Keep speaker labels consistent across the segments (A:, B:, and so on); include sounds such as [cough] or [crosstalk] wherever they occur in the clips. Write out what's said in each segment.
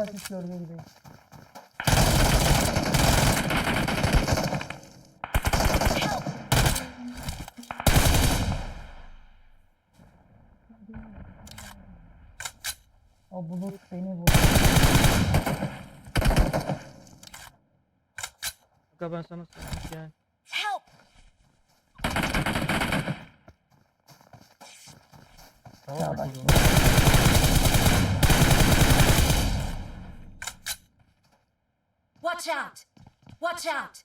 A: hafif gölge gibi. O bulut beni vurdu.
B: Kanka ben sana söyleyeyim yani.
C: Help!
D: Tamam
A: Ya bak.
C: Watch out! Watch out!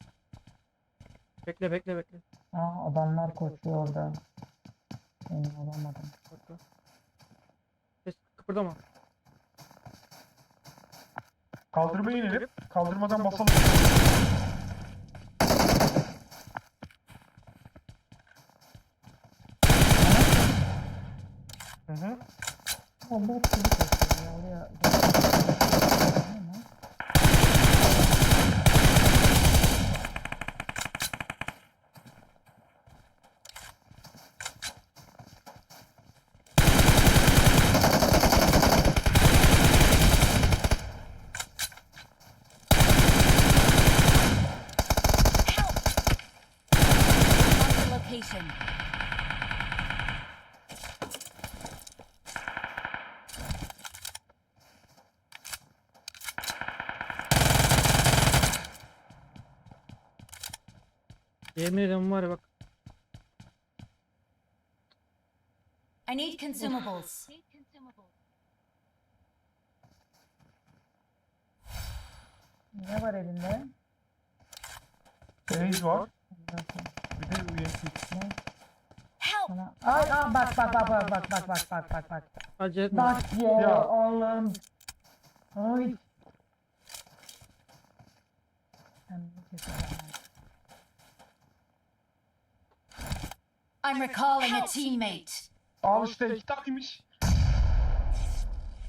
B: Bekle bekle bekle.
A: Aa adamlar koşuyor orada. Beni alamadım.
B: Dakika. Ses kıpırdama.
D: Kaldırmaya inelim. Kaldırmadan basalım. Hı hı.
A: O bot gibi koşuyor ya oraya. Ama
C: Help! Mark the location.
B: Yemin var ya bak.
C: I need consumables.
A: Ne var elinde?
D: Haze var. Bir de!
A: Sana... Ay aa bak bak bak bak bak bak bak bak bak bak.
B: Acele etme.
A: Bak ya
D: Ya.
A: Allah'ım. Ay. Sen ne kesin
C: I'm recalling a teammate.
D: Al işte iki takıymış.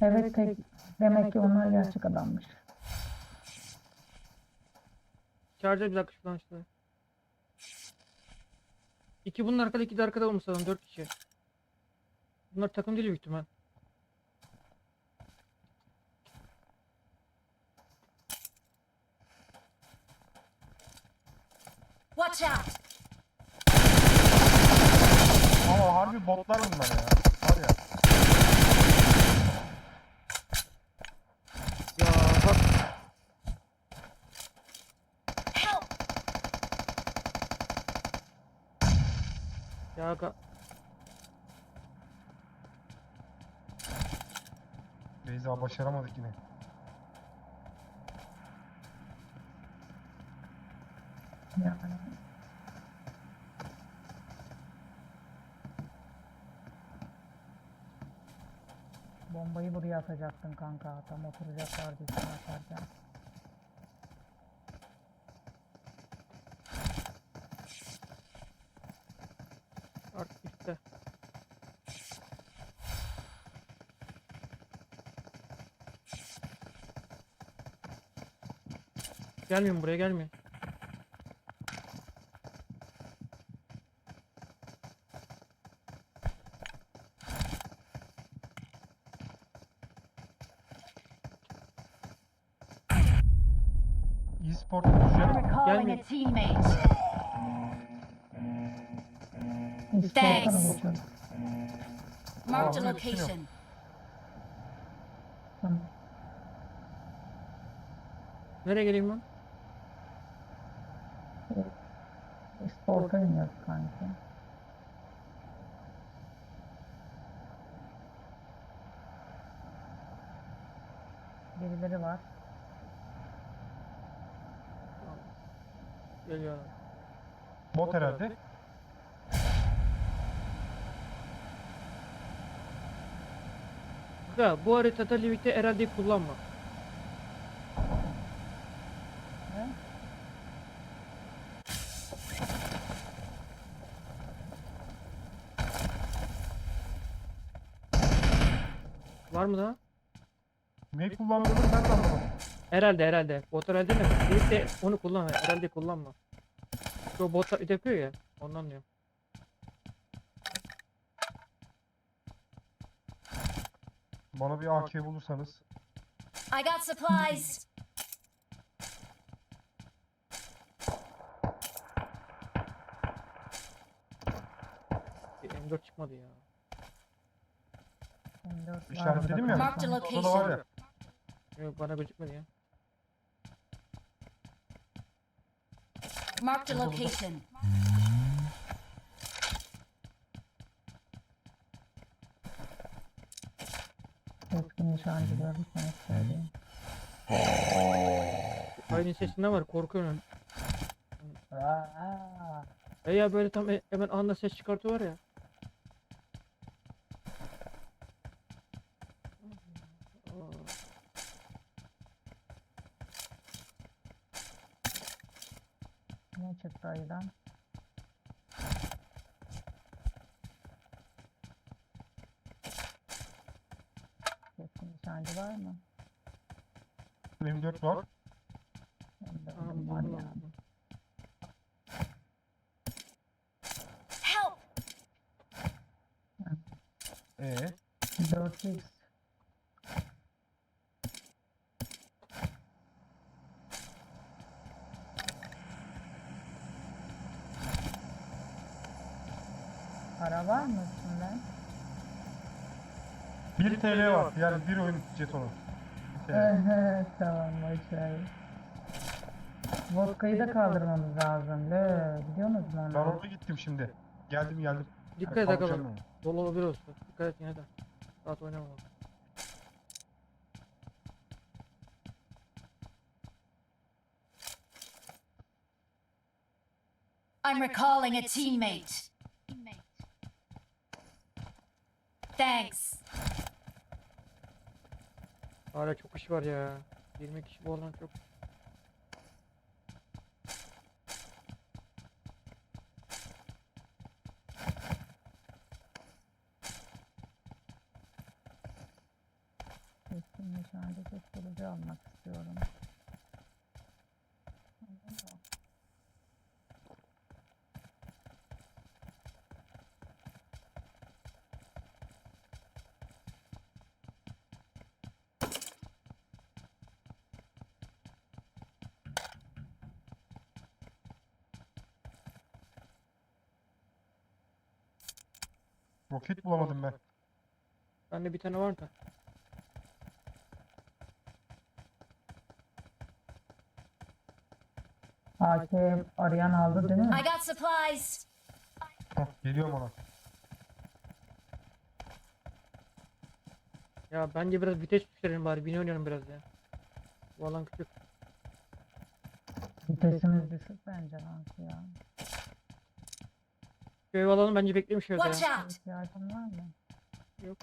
A: Evet tek. Demek ki onlar gerçek adammış.
B: Charger bir dakika şuradan işte. İki bunun arkada iki de arkada olmuş adam dört kişi. Bunlar takım değil büyük ihtimal.
C: Watch out!
D: Ama harbi botlar bunlar ya. Var ya.
B: Ya bak ya ga-
D: Beyza başaramadık yine.
A: Yani. Bombayı buraya atacaktın kanka. Tam oturacaklardı üstüne atarken.
B: artık işte. Gelmeyin buraya gelmeyin.
C: Marked a location.
B: Nereye geleyim ben?
A: Sporta iniyoruz kanka. Birileri var.
B: Geliyorlar.
D: Bot herhalde.
B: Ya bu haritada Livik'te herhalde kullanma.
A: Ne?
B: Var mı daha?
D: Ne kullandığını ben de anlamadım.
B: Herhalde herhalde. Bot herhalde mi? Livik'te onu kullanma. Herhalde kullanma. Şu bot yapıyor ya. Ondan diyorum.
D: Bana bir AK bulursanız.
C: I got supplies.
B: Bir M4 çıkmadı ya.
A: M4 var
D: İşaretledim
A: burada
D: ya.
C: Marked a.
D: Orada da var ya.
B: Yok bana gözükmedi ya.
C: Marked a location.
A: Keskin nişancı görürseniz söyleyeyim.
B: Aynı sesinde var korkuyorum.
A: Aa,
B: E ya böyle tam e- hemen anda ses çıkartıyor ya.
A: Ne çıktı ayıdan? Nişancı var mı?
D: M4 var.
A: M4
B: Tamam
A: var ya.
C: Help!
D: Ee,
A: 4x. Para var mı?
D: 1 TL var. Yani bir oyun jetonu. 1 TL.
A: tamam boşver. Vodka'yı da kaldırmamız lazım. Le, biliyorsunuz mu
D: Ben
A: onu?
D: orada gittim şimdi. Geldim geldim.
B: Dikkat et
D: onu.
B: Dolu olabilir olsun. Dikkat et yine de. Rahat oynama bak.
C: I'm recalling a teammate. Thanks.
B: Hala çok iş var ya. 20 kişi bu alan çok.
A: Keskin nişancı susturucu almak istiyorum.
D: Roket bulamadım ben.
B: Bende bir tane var da.
A: AK arayan aldı değil mi?
C: I got supplies.
D: Hah, geliyorum ona.
B: Ya bence biraz vites düşürelim bari. Bini oynayalım biraz ya. Bu alan küçük.
A: Vitesimiz düşük bence kanki ya.
B: Şu ev alalım bence beklemiş evde
C: Watch out!
A: İhtiyacın var mı?
B: Yok.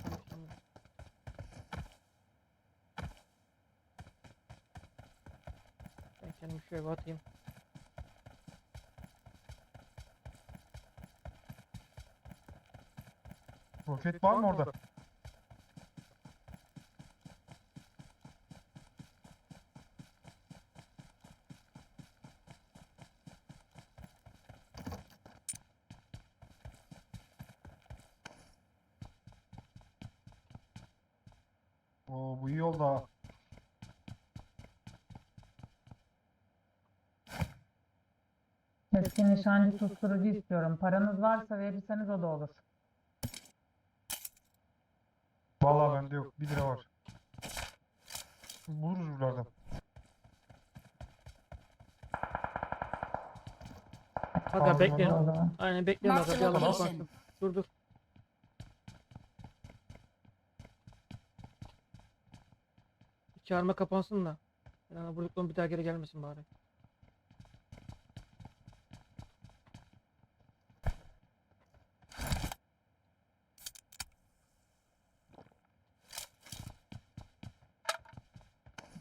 B: Ben kendimi eve atayım.
D: Roket var mı orada? Oo bu iyi oldu ha.
A: Keskin nişancı susturucu istiyorum. Paranız varsa verirseniz o da olur.
D: Vallahi bende yok. 1 lira var. Buluruz buralardan.
B: Aga
D: Aldım
B: bekleyin. Aynen bekleyin
C: Mark
B: aga
C: the
B: bir alan
C: location.
B: kapansın. Dur dur. Çağırma kapansın da. Yani vurduklarım bir daha geri gelmesin bari.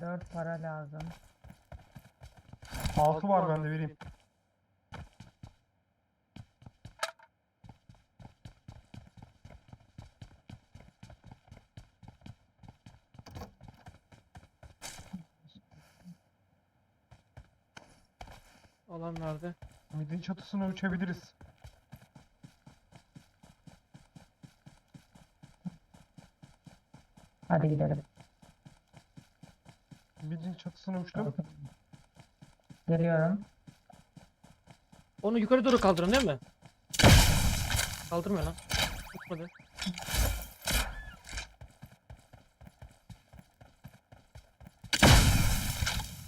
A: Dört para lazım.
D: 6 var bende vereyim.
B: Alan nerede?
D: Midin çatısına uçabiliriz.
A: Hadi gidelim.
D: Midin çatısına uçtum.
A: Geliyorum.
B: Onu yukarı doğru kaldırın değil mi? Kaldırmıyor lan. Tutmadı.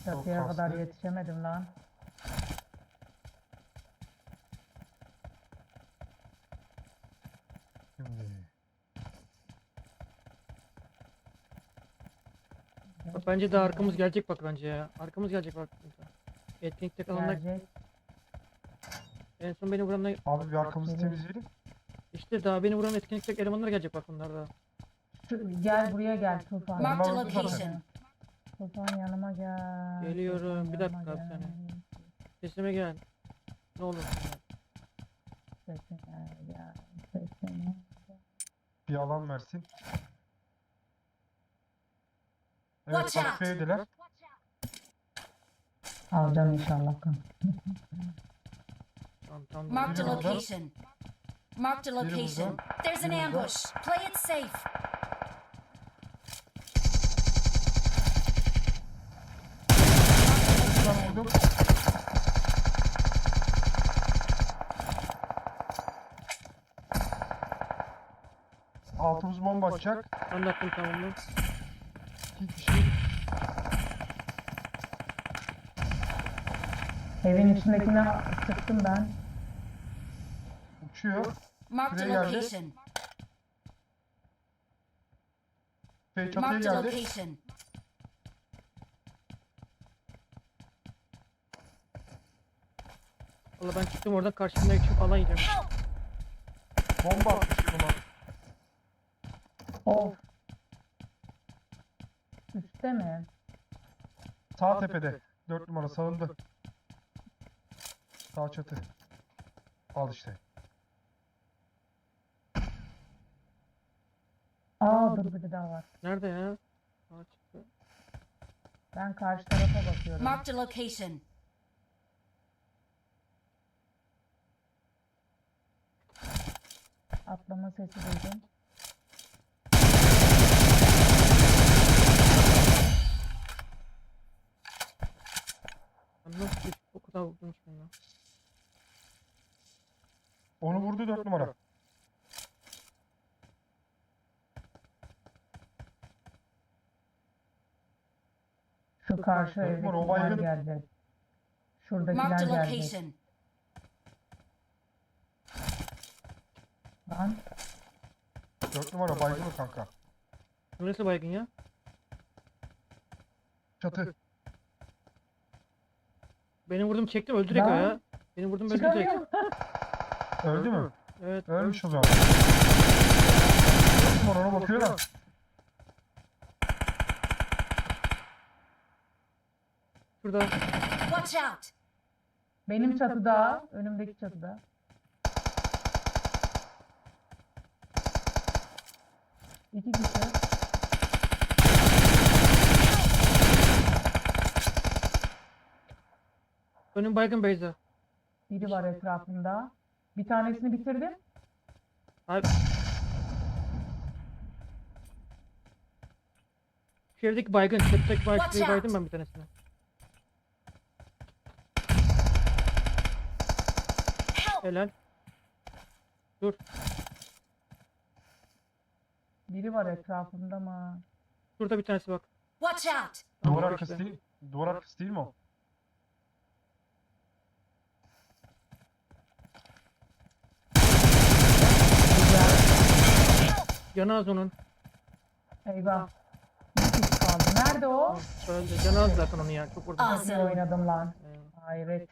A: Çatıya kadar
D: kastı.
A: yetişemedim lan.
D: Şimdi.
B: Bak bence de arkamız gelecek bak bence ya. Arkamız gelecek bak. Etkinlikte kalanlar
A: Gelecek.
B: en son beni vuranlar
D: Abi bir arkamızı temizleyelim.
B: işte daha beni vuran etkinlikteki elemanlar gelecek bak bunlar da.
A: Şu- gel buraya gel Tufan.
D: Tamam, zaten.
C: location.
A: Tufan yanıma gel.
B: Geliyorum, bir dakika saniye.
A: gel.
B: Sesime gel. Ne olur.
A: Sesine gel. Sesine.
D: Bir alan versin.
C: Watch
D: Evet
C: out.
D: bak F'deler.
A: Alacağım inşallah. kan.
B: Tamam tamam.
C: Marked a
D: Biri burada.
C: location. Marked a
D: Biri burada.
C: location. There's an ambush. Play it safe.
D: Vurdum. Altımız bomba atacak.
B: Ben de attım tamam mı?
D: İki kişi.
A: Evin içindekine sıktım ben.
D: Uçuyor.
C: Marked a
D: Şuraya geldi.
C: location.
D: F çatıya
C: Marked a
D: geldi.
C: location.
B: Valla ben çıktım oradan karşımda ekşi falan yiyeceğim.
D: Bomba atmış buna.
A: Of. Üstte mi?
D: Sağ tepede. 4 numara sağında. Sağ çatı. Al işte.
A: Aa dur bir daha var.
B: Nerede ya? Aa, çıktı.
A: Ben karşı tarafa bakıyorum.
C: Marked a location.
A: Atlama sesi duydum.
B: Ben nasıl bir o kadar vurdum şimdi.
D: Onu vurdu 4 numara.
A: Şu karşı evdekiler
D: baygın.
A: gelecek. Şuradakiler
C: Marked a
A: gelecek.
C: location.
A: Lan
D: 4 numara baygın o kanka.
B: Neresi baygın ya?
D: Çatı.
B: Benim vurdum çektim öldü direkt o ya. Benim vurdum öldü direkt.
A: çıkamıyorum. [laughs]
D: Öldü mü?
B: Evet.
D: Ölmüş o zaman. 4 numara ona bakıyor da.
B: Şurada.
C: Watch out!
A: Benim çatıda, önümdeki çatıda. İki kişi.
B: Önüm baygın Beyza.
A: Biri var etrafında. Bir tanesini bitirdim.
B: Abi. Şu evdeki baygın. Çatıdaki baygın. Baydım ben bir tanesine.
C: Help!
B: Helal. Dur.
A: Biri var etrafında mı?
B: Şurada bir tanesi bak.
C: Watch out!
D: Duvar arkası değil. Duvar arkası değil mi o?
B: Canı az onun.
A: Eyvah. Kaldı. Nerede o?
B: Öldü. Canı az zaten onun ya. Çok vurdum.
C: Ah.
A: Çok iyi oynadım lan. Hayret.